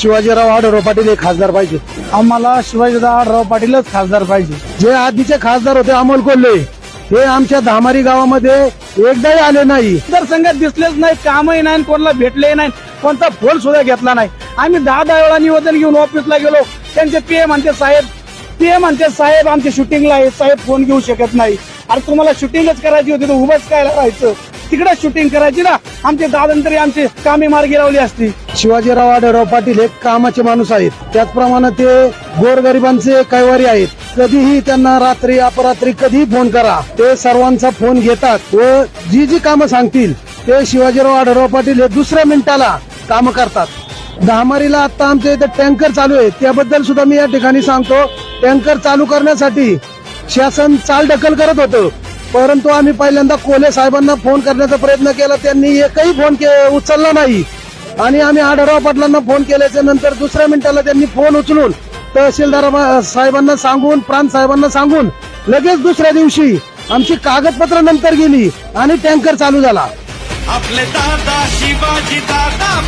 शिवाजीराव आढळराव पाटील हे खासदार पाहिजे. आम्हाला शिवाजीराव आढराव पाटीलच खासदार पाहिजे. जे आधीचे खासदार होते अमोल कोल्हे हे आमच्या धामारी गावामध्ये एकदाही आले नाही. संघात दिसलेच नाही कामही नाही कोणाला भेटले नाही कोणता फोन सुद्धा घेतला नाही. आम्ही दहा दहा वेळा निवेदन घेऊन ऑफिसला गेलो. त्यांचे पीए म्हणते साहेब पीए म्हणते साहेब आमच्या शूटिंगला आहे साहेब फोन घेऊ शकत नाही. अरे तुम्हाला शूटिंगच करायची होती तर उभंच काय राहायचं? तिकडे शूटिंग करायची ना. आमचे दादंतरी आमचे कामे मार्गी लावली असती. शिवाजीराव आढळराव पाटील हे कामाचे माणूस आहेत. त्याचप्रमाणे ते गोरगरिबांचे कैवारी आहेत. कधीही त्यांना रात्री अपरात्री कधीही फोन करा. ते सर्वांचा फोन घेतात व जी जी कामं सांगतील ते शिवाजीराव आढळराव पाटील हे दुसऱ्या मिनिटाला कामं करतात. दहामारीला आता आमच्या इथे टँकर चालू आहे. त्याबद्दल सुद्धा मी या ठिकाणी सांगतो. टँकर चालू करण्यासाठी शासन चालढकल करत होतं. परंतु आम्ही पहिल्यांदा कोले साहेबांना फोन करण्याचा प्रयत्न केला. त्यांनी एकही फोन के- उचलला नाही. आणि आम्ही आढळराव पाटलांना फोन केल्याच्यानंतर दुसऱ्या मिनिटाला त्यांनी फोन उचलून तहसीलदार साहेबांना सांगून प्रांत साहेबांना सांगून लगेच दुसऱ्या दिवशी आमची कागदपत्र नंतर गेली आणि टँकर चालू झाला. आपले दादा शिवाजी दादा